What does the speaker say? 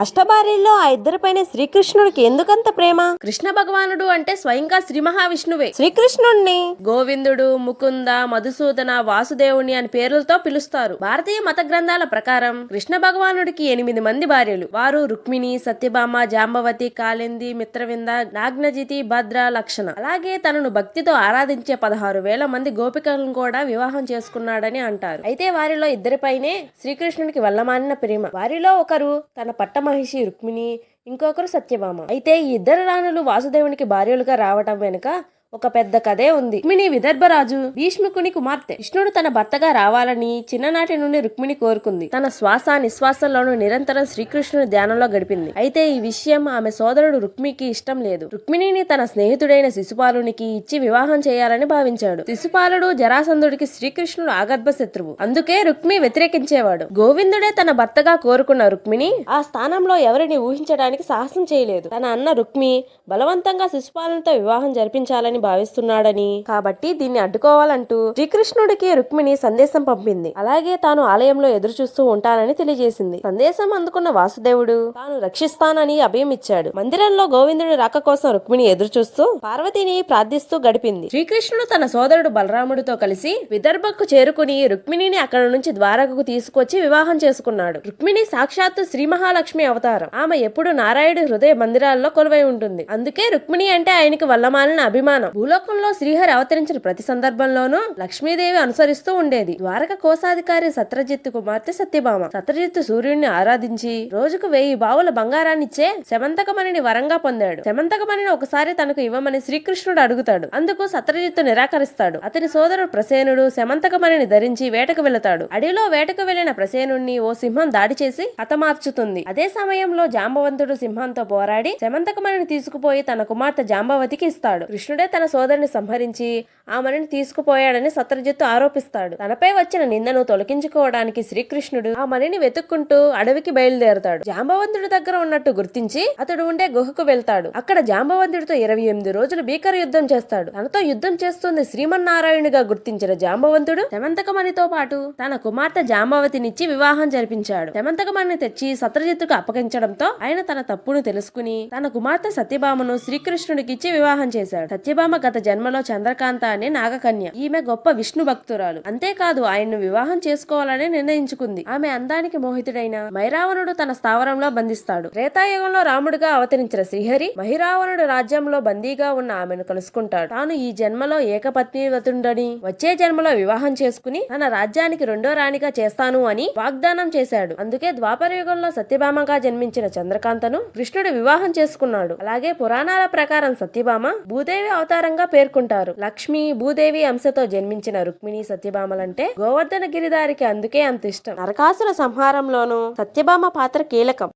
అష్టభార్యల్లో ఆ ఇద్దరిపైన శ్రీకృష్ణుడికి ఎందుకంత ప్రేమ? కృష్ణ భగవానుడు అంటే స్వయంగా శ్రీ మహావిష్ణువే. శ్రీకృష్ణుణ్ణి? గోవిందుడు ముకుంద మధుసూదన వాసుదేవుని అని పేర్లతో పిలుస్తారు. భారతీయ మత గ్రంథాల ప్రకారం కృష్ణ భగవానుడికి ఎనిమిది మంది భార్యలు. వారు రుక్మిణి సత్యభామ జాంబవతి కాళింది మిత్రవింద నాగ్నజితి భద్ర లక్షణ. అలాగే తనను భక్తితో ఆరాధించే పదహారు వేల మంది గోపికలను కూడా వివాహం చేసుకున్నాడని అంటారు. అయితే వారిలో ఇద్దరిపైనే శ్రీకృష్ణుడికి వల్లమానిన ప్రేమ. వారిలో ఒకరు తన మహిషి రుక్మిణి ఇంకొకరు సత్యభామ. అయితే ఈ ఇద్దరు రాణులు వాసుదేవునికి భార్యలుగా రావటం వెనుక ఒక పెద్ద కథే ఉంది. రుక్మిణి విదర్భరాజు భీష్ముకుని కుమార్తె. కృష్ణుడు తన భర్తగా రావాలని చిన్ననాటి నుండి రుక్మిణి కోరుకుంది. తన శ్వాస నిశ్వాసంలోనూ నిరంతరం శ్రీకృష్ణుని ధ్యానంలో గడిపింది. అయితే ఈ విషయం ఆమె సోదరుడు రుక్మికి ఇష్టం లేదు. రుక్మిణిని తన స్నేహితుడైన శిశుపాలునికి ఇచ్చి వివాహం చేయాలని భావించాడు. శిశుపాలుడు జరాసంధుడికి శ్రీకృష్ణుడు ఆగర్భ శత్రువు. అందుకే రుక్మి వ్యతిరేకించేవాడు. గోవిందుడే తన భర్తగా కోరుకున్న రుక్మిణి ఆ స్థానంలో ఎవరిని ఊహించడానికి సాహసం చేయలేదు. తన అన్న రుక్మి బలవంతంగా శిశుపాలనతో వివాహం జరిపించాలని భావిస్తున్నాడని. కాబట్టి దీన్ని అడ్డుకోవాలంటూ శ్రీకృష్ణుడికి రుక్మిణి సందేశం పంపింది. అలాగే తాను ఆలయంలో ఎదురు చూస్తూ ఉంటానని తెలియజేసింది. సందేశం అందుకున్న వాసుదేవుడు తాను రక్షిస్తానని అభయం ఇచ్చాడు. మందిరంలో గోవిందుడు రాక కోసం రుక్మిణి ఎదురు చూస్తూ పార్వతిని ప్రార్థిస్తూ గడిపింది. శ్రీకృష్ణుడు తన సోదరుడు బలరాముడితో కలిసి విదర్భకు చేరుకుని రుక్మిణిని అక్కడ నుంచి ద్వారకకు తీసుకొచ్చి వివాహం చేసుకున్నాడు. రుక్మిణి సాక్షాత్తు శ్రీ మహాలక్ష్మి అవతారం. ఆమె ఎప్పుడు నారాయణుడి హృదయ మందిరాల్లో కొలువై ఉంటుంది. అందుకే రుక్మిణి అంటే ఆయనకి వల్లమాలిన అభిమానం. భూలోకంలో శ్రీహరి అవతరించిన ప్రతి సందర్భంలోనూ లక్ష్మీదేవి అనుసరిస్తూ ఉండేది. ద్వారక కోశాధికారి సత్రజిత్ కుమార్తె సత్యభామ. సత్రజిత్ సూర్యుడిని ఆరాధించి రోజుకు వెయ్యి బావుల బంగారాన్నిచ్చే శమంతకమణిని వరంగా పొందాడు. శమంతకమణిని ఒకసారి తనకు ఇవ్వమని శ్రీకృష్ణుడు అడుగుతాడు. అందుకు సత్రజిత్తు నిరాకరిస్తాడు. అతని సోదరుడు ప్రసేనుడు శమంతకమణిని ధరించి వేటకు వెళతాడు. అడవిలో వేటకు వెళ్ళిన ప్రసేనుణ్ణి ఓ సింహం దాడి చేసి హతమార్చుతుంది. అదే సమయంలో జాంబవంతుడు సింహంతో పోరాడి శమంతకమణిని తీసుకుపోయి తన కుమార్తె జాంబవతికి ఇస్తాడు. కృష్ణుడే తన సోదరుని సంహరించి ఆమెను తీసుకుపోయాడని సత్రజిత్తు ఆరోపిస్తాడు. తనపై వచ్చిన నిందను తొలగించుకోవడానికి శ్రీకృష్ణుడు ఆ మణిని వెతుక్కుంటూ అడవికి బయలుదేరతాడు. జాంబవంతుడి దగ్గర ఉన్నట్టు గుర్తించి అతడు ఉండే గుహకు వెళ్తాడు. అక్కడ జాంబవంతుడితో ఇరవై ఎనిమిది రోజులు భీకర యుద్ధం చేస్తాడు. తనతో యుద్ధం చేస్తుంది శ్రీమన్నారాయణుగా గుర్తించిన జాంబవంతుడు శమంతకమణితో పాటు తన కుమార్తె జాంబవతినిచ్చి వివాహం జరిపించాడు. శమంతకమణిని తెచ్చి సత్రజిత్తుకు అప్పగించడంతో ఆయన తన తప్పును తెలుసుకుని తన కుమార్తె సత్యభామను శ్రీకృష్ణుడికి ఇచ్చి వివాహం చేశాడు. సత్యభామ గత జన్మలో చంద్రకాంత అనే నాగకన్య. ఈమె గొప్ప విష్ణు భక్తురాలు. అంతేకాదు ఆయన్ను వివాహం చేసుకోవాలని నిర్ణయించుకుంది. ఆమె అందానికి మోహితుడైన మైరావణుడు తన స్థావరంలో బంధిస్తాడు. త్రేతాయుగంలో రాముడిగా అవతరించిన శ్రీహరి మహిరావణుడు రాజ్యంలో బందీగా ఉన్న ఆమెను కలుసుకుంటాడు. తాను ఈ జన్మలో ఏకపత్నివతుండని వచ్చే జన్మలో వివాహం చేసుకుని తన రాజ్యానికి రెండో రాణిగా చేస్తాను అని వాగ్దానం చేశాడు. అందుకే ద్వాపర యుగంలో సత్యభామగా జన్మించిన చంద్రకాంతను కృష్ణుడు వివాహం చేసుకున్నాడు. అలాగే పురాణాల ప్రకారం సత్యభామ భూదేవి అవతారంగా పేర్కొంటారు. లక్ష్మి భూదేవి అంశతో జన్మించిన రుక్మిణి సత్యభామలంటే గోవర్ధన గిరిదారికి అందుకే అంత ఇష్టం నరకాసుర సంహారంలోనూ సత్యభామ పాత్ర కీలకం.